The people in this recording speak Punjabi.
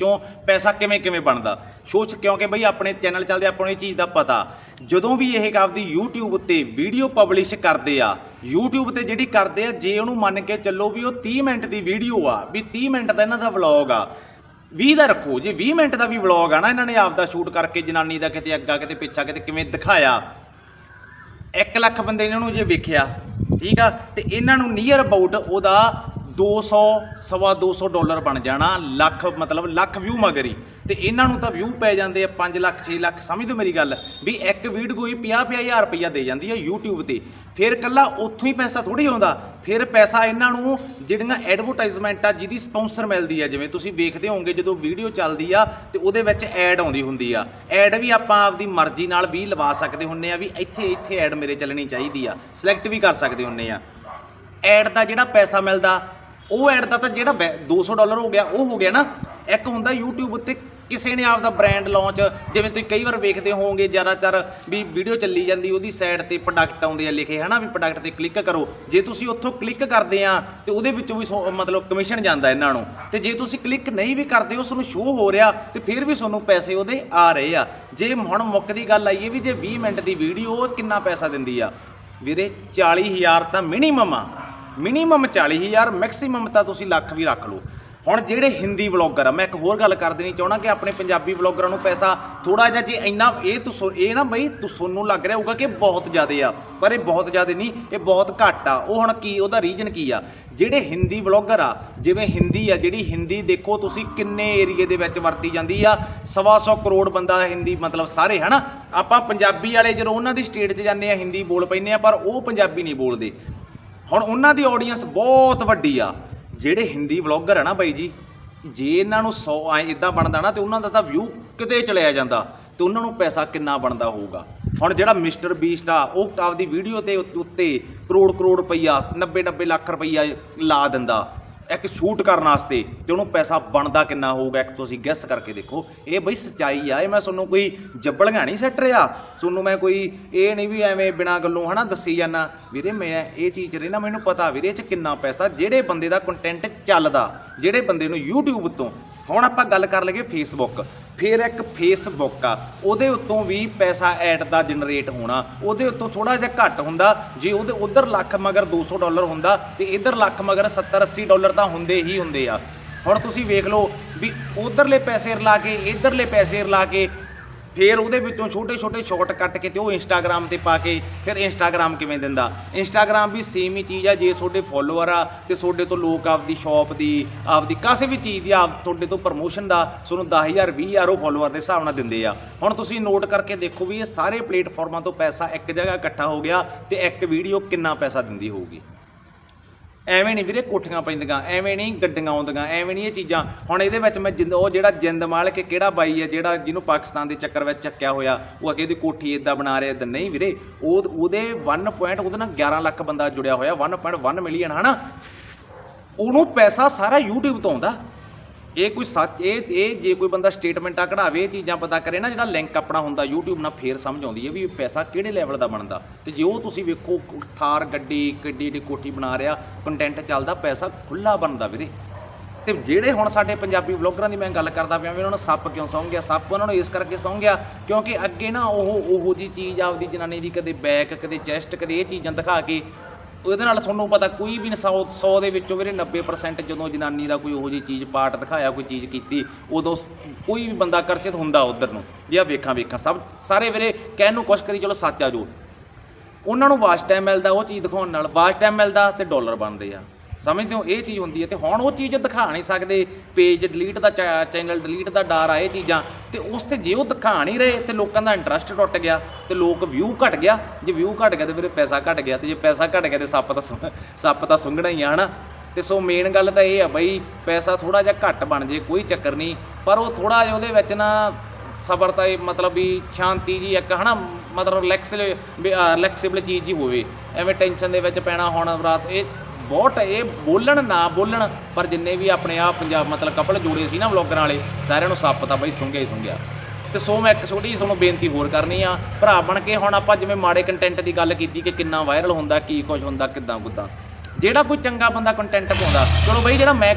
ਵਿੱਚੋਂ ਪੈਸਾ ਕਿਵੇਂ ਕਿਵੇਂ ਬਣਦਾ? ਸੋਚ ਕਿਉਂਕਿ ਬਈ ਆਪਣੇ ਚੈਨਲ ਚੱਲਦੇ ਆਪਾਂ ਨੂੰ ਇਹ ਚੀਜ਼ ਦਾ ਪਤਾ? ਜਦੋਂ ਵੀ ਇਹ ਆਪਦੀ YouTube ਉੱਤੇ ਵੀਡੀਓ ਪਬਲਿਸ਼ ਕਰਦੇ ਆ, YouTube ਤੇ ਜਿਹੜੀ ਕਰਦੇ ਆ, ਜੇ ਉਹਨੂੰ ਮੰਨ ਕੇ ਚੱਲੋ ਵੀ ਉਹ 30 ਮਿੰਟ ਦੀ ਵੀਡੀਓ ਆ, ਵੀ 30 ਮਿੰਟ ਦਾ ਇਹਨਾਂ ਦਾ ਵਲੌਗ ਆ 20 ਦਾ ਰੱਖੋ। ਜੇ 20 ਮਿੰਟ ਦਾ ਵੀ ਵਲੌਗ ਆ ਨਾ ਇਹਨਾਂ ਨੇ ਆਪਦਾ ਸ਼ੂਟ ਕਰਕੇ ਜਨਾਨੀ ਦਾ ਕਿਤੇ ਅੱਗਾ, ਕਿਤੇ ਪਿੱਛਾ, ਕਿਤੇ ਕਿਵੇਂ ਦਿਖਾਇਆ? 1 ਲੱਖ ਬੰਦੇ ਇਹਨਾਂ ਨੂੰ ਜੇ ਵੇਖਿਆ, ਠੀਕ ਆ, ਤੇ ਇਹਨਾਂ ਨੂੰ ਨੀਅਰ ਅਬਾਊਟ ਉਹਦਾ 200 ਸਵਾ 200 ਡਾਲਰ ਬਣ ਜਾਣਾ, ਲੱਖ ਮਤਲਬ ਲੱਖ ਵਿਊ ਮਗਰੀ ਤੇ ਇਹਨਾਂ ਨੂੰ ਤਾਂ ਵਿਊ ਪੈ ਜਾਂਦੇ ਆ 5 ਲੱਖ 6 ਲੱਖ, ਸਮਝਦੇ ਮੇਰੀ ਗੱਲ? ਵੀ ਇੱਕ ਵੀਡੀਓ ਹੀ 50 ਹਜ਼ਾਰ ਰੁਪਈਆ ਦੇ ਜਾਂਦੀ ਆ YouTube ਤੇ। ਫਿਰ ਕੱਲਾ ਉੱਥੋਂ ਹੀ ਪੈਸਾ ਥੋੜੀ ਆਉਂਦਾ। ਫਿਰ ਪੈਸਾ ਇਹਨਾਂ ਨੂੰ ਜਿਹੜੀਆਂ ਐਡਵਰਟਾਈਜ਼ਮੈਂਟ ਆ, ਜਿਹਦੀ ਸਪਾਂਸਰ ਮਿਲਦੀ ਆ, ਜਿਵੇਂ ਤੁਸੀਂ ਵੇਖਦੇ ਹੋਵੋਗੇ ਜਦੋਂ ਵੀਡੀਓ ਚੱਲਦੀ ਆ, ਤੇ ਉਹਦੇ ਵਿੱਚ ਐਡ ਆਉਂਦੀ ਹੁੰਦੀ ਆ। ਐਡ ਵੀ ਆਪਾਂ ਆਪਦੀ ਮਰਜ਼ੀ ਨਾਲ ਵੀ ਲਵਾ ਸਕਦੇ ਹੁੰਨੇ ਆ, ਵੀ ਇੱਥੇ ਇੱਥੇ ਐਡ ਮੇਰੇ ਚੱਲਣੀ ਚਾਹੀਦੀ ਆ। ਸਿਲੈਕਟ ਵੀ ਕਰ ਸਕਦੇ ਹੁੰਨੇ ਆ। ਐਡ ਦਾ ਜਿਹੜਾ ਪੈਸਾ ਮਿਲਦਾ ਉਹ ਐਡ ਦਾ ਤਾਂ ਜਿਹੜਾ ਬੈ- 200 ਡਾਲਰ ਹੋ ਗਿਆ, ਉਹ ਹੋ ਗਿਆ ਨਾ। ਇੱਕ ਹੁੰਦਾ YouTube ਉੱਤੇ ਕਿਸੇ ਨੇ ਆਪਦਾ ਬ੍ਰਾਂਡ ਲਾਂਚ ਜਿਵੇਂ ਤੁਸੀਂ ਕਈ ਵਾਰ ਵੇਖਦੇ ਹੋਵੋਗੇ ਜ਼ਿਆਦਾਤਰ ਵੀ ਵੀਡੀਓ ਚੱਲੀ ਜਾਂਦੀ, ਉਹਦੀ ਸਾਈਡ ਤੇ ਪ੍ਰੋਡਕਟ ਆਉਂਦੇ ਆ ਲਿਖੇ, ਹਨਾ? ਵੀ ਪ੍ਰੋਡਕਟ ਤੇ ਕਲਿੱਕ ਕਰੋ। ਜੇ ਤੁਸੀਂ ਉੱਥੋਂ ਕਲਿੱਕ ਕਰਦੇ ਆ, ਤੇ ਉਹਦੇ ਵਿੱਚੋਂ ਵੀ ਸੋ- ਮਤਲਬ ਕਮਿਸ਼ਨ ਜਾਂਦਾ ਇਹਨਾਂ ਨੂੰ। ਤੇ ਜੇ ਤੁਸੀਂ ਕਲਿੱਕ ਨਹੀਂ ਵੀ ਕਰਦੇ, ਉਸ ਨੂੰ ਸ਼ੋਅ ਹੋ ਰਿਹਾ, ਤੇ ਫਿਰ ਵੀ ਤੁਹਾਨੂੰ ਪੈਸੇ ਉਹਦੇ ਆ ਰਹੇ ਆ। ਜੇ ਹੁਣ ਮੁੱਕ ਦੀ ਗੱਲ ਆਈਏ ਵੀ ਜੇ 20 ਮਿੰਟ ਦੀ ਵੀਡੀਓ ਕਿੰਨਾ ਪੈਸਾ ਦਿੰਦੀ ਆ? ਵੀਰੇ 40000 ਤਾਂ ਮਿਨੀਮਮ ਆ। ਮਿਨੀਮਮ 40000 ਮੈਕਸਿਮਮ ਤਾਂ ਤੁਸੀਂ ਲੱਖ ਵੀ ਰੱਖ ਲਓ। ਹੁਣ ਜਿਹੜੇ ਹਿੰਦੀ ਵਲੌਗਰ ਆ, ਮੈਂ ਇੱਕ ਹੋਰ ਗੱਲ ਕਰ ਦੇਣੀ ਚਾਹਣਾ ਕਿ ਆਪਣੇ ਪੰਜਾਬੀ ਵਲੌਗਰਾਂ ਨੂੰ ਪੈਸਾ ਥੋੜਾ ਜਿਹਾ ਜੇ ਇੰਨਾ, ਇਹ ਤੁਸੋ ਇਹ ਨਾ ਬਈ ਤੁਹਾਨੂੰ ਲੱਗ ਰਿਹਾ ਹੋਊਗਾ ਕਿ ਬਹੁਤ ਜ਼ਿਆਦਾ ਆ, ਪਰ ਇਹ ਬਹੁਤ ਜ਼ਿਆਦਾ ਨਹੀਂ, ਇਹ ਬਹੁਤ ਘੱਟ ਆ। ਉਹ ਹੁਣ ਕੀ, ਉਹਦਾ ਰੀਜਨ ਕੀ ਆ? ਜਿਹੜੇ ਹਿੰਦੀ ਵਲੌਗਰ ਆ, ਜਿਵੇਂ ਹਿੰਦੀ ਆ, ਜਿਹੜੀ ਹਿੰਦੀ ਦੇਖੋ ਤੁਸੀਂ ਕਿੰਨੇ ਏਰੀਏ ਦੇ ਵਿੱਚ ਵਰਤੀ ਜਾਂਦੀ ਆ, ਸਵਾ ਸੌ ਕਰੋੜ ਬੰਦਾ ਹਿੰਦੀ ਮਤਲਬ ਸਾਰੇ, ਹਨਾ? ਆਪਾਂ ਪੰਜਾਬੀ ਵਾਲੇ ਜਦੋਂ ਉਹਨਾਂ ਦੀ ਸਟੇਟ 'ਚ ਜਾਂਦੇ ਆ, ਹਿੰਦੀ ਬੋਲ ਪੈਂਦੇ ਆ, ਪਰ ਉਹ ਪੰਜਾਬੀ ਨਹੀਂ ਬੋਲਦੇ। ਹੁਣ ਉਹਨਾਂ ਦੀ ਆਡੀਅנס ਬਹੁਤ ਵੱਡੀ ਆ। ਜਿਹੜੇ ਹਿੰਦੀ ਵਲੌਗਰ ਆ ਨਾ ਬਾਈ ਜੀ, ਜੇ ਇਹਨਾਂ ਨੂੰ 100 ਐ ਇਦਾਂ ਬਣਦਾ ਨਾ, ਤੇ ਉਹਨਾਂ ਦਾ ਤਾਂ ਵਿਊ ਕਿਤੇ ਚਲਿਆ ਜਾਂਦਾ, ਤੇ ਉਹਨਾਂ ਨੂੰ ਪੈਸਾ ਕਿੰਨਾ ਬਣਦਾ ਹੋਊਗਾ। ਹੁਣ ਜਿਹੜਾ ਮਿਸਟਰ ਬੀਸਟ ਆ, ਉਹ ਆਪਦੀ ਵੀਡੀਓ ਤੇ ਉੱਤੇ- ਉੱਤੇ ਕਰੋੜ ਕਰੋੜ ਰੁਪਈਆ 90 90 ਲੱਖ ਰੁਪਈਆ ਲਾ ਦਿੰਦਾ। ਇੱਕ ਸ਼ੂਟ ਕਰਨ ਵਾਸਤੇ ਤੇ ਉਹਨੂੰ ਪੈਸਾ ਬਣਦਾ ਕਿੰਨਾ ਹੋਊਗਾ, ਇੱਕ ਤੁਸੀਂ ਗੈਸ ਕਰਕੇ ਦੇਖੋ। ਇਹ ਬਈ ਸਚਾਈ ਆ, ਇਹ ਮੈਂ ਤੁਹਾਨੂੰ ਕੋਈ ਜੱਬਲੀਆਂ ਨਹੀਂ ਸੱਟ ਰਿਹਾ। ਤੁਹਾਨੂੰ ਮੈਂ ਕੋਈ ਇਹ ਨਹੀਂ ਵੀ ਐਵੇਂ ਬਿਨਾਂ ਗੱਲੋਂ ਹਨਾ ਦੱਸੀ ਜਾਂਦਾ। ਵੀਰੇ ਮੈਂ ਇਹ ਚੀਜ਼ ਰੇ ਨਾ ਮੈਨੂੰ ਪਤਾ ਵੀਰੇ, ਇਹ ਚ ਕਿੰਨਾ ਪੈਸਾ ਜਿਹੜੇ ਬੰਦੇ ਦਾ ਕੰਟੈਂਟ ਚੱਲਦਾ, ਜਿਹੜੇ ਬੰਦੇ ਨੂੰ YouTube ਤੋਂ। ਹੁਣ ਆਪਾਂ ਗੱਲ ਕਰ ਲਈਏ ਫੇਸਬੁੱਕ ਫਿਰ ਇੱਕ ਫੇਸਬੁੱਕ ਆ, ਉਹਦੇ ਉੱਤੋਂ ਵੀ ਪੈਸਾ ਐਡ ਦਾ ਜਨਰੇਟ ਹੋਣਾ, ਉਹਦੇ ਉੱਤੋਂ ਥੋੜਾ ਜਿਹਾ ਘੱਟ ਹੁੰਦਾ, ਜੇ ਉਹਦੇ ਉਧਰ ਲੱਖ ਮਗਰ 200 ਡਾਲਰ ਹੁੰਦਾ, ਤੇ ਇਧਰ ਲੱਖ ਮਗਰ 70 80 ਡਾਲਰ ਤਾਂ ਹੁੰਦੇ ਹੀ ਹੁੰਦੇ ਆ। ਹੁਣ ਤੁਸੀਂ ਵੇਖ ਲਓ ਵੀ ਉਧਰਲੇ ਪੈਸੇ ਰਲਾ ਕੇ, ਇਧਰਲੇ ਪੈਸੇ ਰਲਾ ਕੇ ਫਿਰ ਉਹਦੇ ਵਿੱਚੋਂ ਛੋਟੇ ਛੋਟੇ ਸ਼ਾਰਟ ਕੱਟ ਕੇ ਤੇ ਉਹ ਇੰਸਟਾਗ੍ਰam ਤੇ ਪਾ ਕੇ ਫਿਰ ਇੰਸਟਾਗ੍ਰam ਕਿਵੇਂ ਦਿੰਦਾ? ਇੰਸਟਾਗ੍ਰam ਵੀ ਸੇਮ ਹੀ ਚੀਜ਼ ਆ, ਜੇ ਤੁਹਾਡੇ ਫੋਲੋਅਰ ਆ ਤੇ ਤੁਹਾਡੇ ਤੋਂ ਲੋਕ ਆਪਦੀ ਸ਼ਾਪ ਦੀ, ਆਪਦੀ ਕਿਸੇ ਵੀ ਚੀਜ਼ ਦੀ ਆਪ ਤੁਹਾਡੇ ਤੋਂ ਪ੍ਰਮੋਸ਼ਨ ਦਾ ਤੁਹਾਨੂੰ 10000 20000 ਉਹ ਫੋਲੋਅਰ ਦੇ ਹਿਸਾਬ ਨਾਲ ਦਿੰਦੇ ਆ। ਹੁਣ ਤੁਸੀਂ ਨੋਟ ਕਰਕੇ ਦੇਖੋ ਵੀ ਇਹ ਸਾਰੇ ਪਲੇਟਫਾਰਮਾਂ ਤੋਂ ਪੈਸਾ ਇੱਕ ਜਗ੍ਹਾ ਇਕੱਠਾ ਹੋ ਗਿਆ ਤੇ ਇੱਕ ਵੀਡੀਓ ਕਿੰਨਾ ਪੈਸਾ ਦਿੰਦੀ ਹੋਊਗੀ। ਐਵੇਂ ਨਹੀਂ ਵੀਰੇ ਕੋਠੀਆਂ ਪੈਂਦੀਆਂ, ਐਵੇਂ ਨਹੀਂ ਗੱਡੀਆਂ ਆਉਂਦੀਆਂ, ਐਵੇਂ ਨਹੀਂ ਇਹ ਚੀਜ਼ਾਂ। ਹੁਣ ਇਹਦੇ ਵਿੱਚ ਮੈਂ ਜਿੰਦ ਉਹ ਜਿਹੜਾ ਜਿੰਦ ਮਾਲ ਕੇ ਕਿਹੜਾ ਬਾਈ ਹੈ, ਜਿਹੜਾ ਜਿਹਨੂੰ ਪਾਕਿਸਤਾਨ ਦੇ ਚੱਕਰ ਵਿੱਚ ਚੱਕਿਆ ਹੋਇਆ, ਉਹ ਅਗੇ ਦੀ ਕੋਠੀ ਇਦਾਂ ਬਣਾ ਰਿਹਾ ਇਦਾਂ ਨਹੀਂ ਵੀਰੇ। ਉਹ ਉਹਦੇ 1 ਪੁਆਇੰਟ ਉਹਦੇ ਨਾਲ 11 ਲੱਖ ਬੰਦਾ ਜੁੜਿਆ ਹੋਇਆ 1.1 ਮਿਲੀਅਨ ਹਨਾ? ਉਹਨੂੰ ਪੈਸਾ ਸਾਰਾ YouTube ਤੋਂ ਆਉਂਦਾ। ਇਹ ਕੋਈ ਸੱਚ, ਇਹ ਇਹ ਜੇ ਕੋਈ ਬੰਦਾ ਸਟੇਟਮੈਂਟਾਂ ਕਢਾਵੇ, ਇਹ ਚੀਜ਼ਾਂ ਪਤਾ ਕਰੇ ਨਾ, ਜਿਹੜਾ ਲਿੰਕ ਆਪਣਾ ਹੁੰਦਾ, YouTube ਨਾਲ ਫੇਰ ਸਮਝ ਆਉਂਦੀ ਹੈ ਵੀ ਇਹ ਪੈਸਾ ਕਿਹੜੇ ਲੈਵਲ ਦਾ ਬਣਦਾ। ਤੇ ਜੇ ਉਹ ਤੁਸੀਂ ਵੇਖੋ, ਥਾਰ, ਗੱਡੀ, ਕਿੱਡੀ ਏਡੀ ਕੋਠੀ ਬਣਾ ਰਿਹਾ ਕੰਟੈਂਟ ਚੱਲਦਾ, ਪੈਸਾ ਖੁੱਲਾ ਬਣਦਾ ਵੀਰੇ। ਤੇ ਜਿਹੜੇ ਹੁਣ ਸਾਡੇ ਪੰਜਾਬੀ ਵਲੌਗਰਾਂ ਦੀ ਮੈਂ ਗੱਲ ਕਰਦਾ ਪਿਆ, ਵੀ ਉਹਨਾਂ ਨੂੰ ਸੱਪ ਕਿਉਂ ਸੌਂ ਗਿਆ? ਸੱਪ ਉਹਨਾਂ ਨੂੰ ਇਸ ਕਰਕੇ ਸੌਂ ਗਿਆ ਕਿਉਂਕਿ ਅੱਗੇ ਨਾ ਉਹ, ਉਹੋ ਜੀ ਚੀਜ਼ ਆਪਦੀ ਜਨਾਨੀ ਦੀ ਕਦੇ ਬੈਕ ਕਦੇ ਚੈਸਟ ਕਦੇ ਇਹ ਚੀਜ਼ਾਂ ਦਿਖਾ ਕੇ ਉਹਦੇ ਨਾਲ ਤੁਹਾਨੂੰ ਪਤਾ ਕੋਈ ਵੀ 100 100 ਦੇ ਵਿੱਚੋਂ ਵੀਰੇ 90% ਜਦੋਂ ਜਨਾਨੀ ਦਾ ਕੋਈ ਉਹੋ ਜੀ ਚੀਜ਼ ਪਾਰਟ ਦਿਖਾਇਆ, ਕੋਈ ਚੀਜ਼ ਕੀਤੀ, ਉਦੋਂ ਕੋਈ ਵੀ ਬੰਦਾ ਆਕਰਸ਼ਿਤ ਹੁੰਦਾ ਉਧਰ ਨੂੰ। ਵੀ ਆ ਵੇਖਾਂ ਵੇਖਾਂ, ਸਭ, ਸਾਰੇ ਵੀਰੇ ਕਹਿਣ ਨੂੰ ਕੁਛ ਕਰੀ, ਚਲੋ ਸੱਚ ਆ ਜੋ। ਉਹਨਾਂ ਨੂੰ ਵਾਚ ਟਾਈਮ ਮਿਲਦਾ ਉਹ ਚੀਜ਼ ਦਿਖਾਉਣ ਨਾਲ ਵਾਚ ਟਾਈਮ ਮਿਲਦਾ ਤੇ ਡਾਲਰ ਬਣਦੇ ਆ। ਸਮਝਦੇ ਹੋ, ਇਹ ਚੀਜ਼ ਹੁੰਦੀ ਹੈ ਤੇ ਹੁਣ ਉਹ ਚੀਜ਼ ਦਿਖਾ ਨਹੀਂ ਸਕਦੇ ਪੇਜ ਡਿਲੀਟ ਦਾ ਚੈਨਲ ਡਿਲੀਟ ਦਾ ਡਰ ਆ ਇਹ ਚੀਜ਼ਾਂ, ਤੇ ਉਸ ਤੇ ਜੇ ਉਹ ਦਿਖਾ ਨਹੀਂ ਰਹੇ, ਤੇ ਲੋਕਾਂ ਦਾ ਇੰਟਰਸਟ ਟੁੱਟ ਗਿਆ, ਤੇ ਲੋਕ ਵਿਊ ਘਟ ਗਿਆ, ਜੇ ਵਿਊ ਘਟ ਗਿਆ ਤੇ ਫਿਰ ਪੈਸਾ ਘਟ ਗਿਆ, ਤੇ ਜੇ ਪੈਸਾ ਘਟ ਗਿਆ ਤੇ ਸੱਪ ਤਾਂ ਸੁੰ- ਸੱਪ ਤਾਂ ਸੁੰਘਣਾ ਹੀ ਆ, ਹਨਾ? ਤੇ ਸੋ ਮੇਨ ਗੱਲ ਤਾਂ ਇਹ ਆ ਬਈ, ਪੈਸਾ ਥੋੜਾ ਜਿਹਾ ਘੱਟ ਬਣ ਜੇ, ਕੋਈ ਚੱਕਰ ਨਹੀਂ, ਪਰ ਉਹ ਥੋੜਾ ਜਿਹਾ ਉਹਦੇ ਵਿੱਚ ਨਾ ਸਬਰ ਤਾਂ ਇਹ ਮਤਲਬ ਵੀ ਸ਼ਾਂਤੀ ਜੀ ਇੱਕ, ਹਨਾ? ਮਤਲਬ ਰਿਲੈਕਸਲ ਰਿਲੈਕਸੇਬਲ ਚੀਜ਼ ਜੀ ਹੋਵੇ, ਐਵੇਂ ਟੈਨਸ਼ਨ ਦੇ ਵਿੱਚ ਪੈਣਾ ਹੁਣ ਰਾਤ, ਇਹ ਬਹੁਤ ਇਹ ਬੋਲਣ ਨਾ ਬੋਲਣ, ਪਰ ਜਿੰਨੇ ਵੀ ਆਪਣੇ ਆ ਪੰਜਾਬ ਮਤਲਬ ਕਪਲ ਜੋੜੇ ਸੀ ਨਾ ਵਲੌਗਰਾਂ ਵਾਲੇ, ਸਾਰਿਆਂ ਨੂੰ ਸੱਪ ਤਾਂ ਬਈ ਸੁੰਘਿਆ ਹੀ ਸੁੰਘਿਆ। ਤੇ ਸੋ ਮੈਂ ਇੱਕ ਛੋਟੀ ਜਿਹੀ ਤੁਹਾਨੂੰ ਬੇਨਤੀ ਹੋਰ ਕਰਨੀ ਆ, ਭਰਾ ਬਣ ਕੇ ਹੁਣ ਆਪਾਂ ਜਿਵੇਂ ਮਾੜੇ ਕੰਟੈਂਟ ਦੀ ਗੱਲ ਕੀਤੀ ਕਿ ਕਿੰਨਾ ਵਾਇਰਲ ਹੁੰਦਾ, ਕੀ ਕੁਝ ਹੁੰਦਾ ਕਿੱਦਾਂ ਕੁੱਦਾਂ ਜਿਹੜਾ ਕੋਈ ਚੰਗਾ ਬੰਦਾ ਕੰਟੈਂਟ ਪਾਉਂਦਾ, ਚਲੋ ਬਈ ਜਿਹੜਾ ਮੈਂ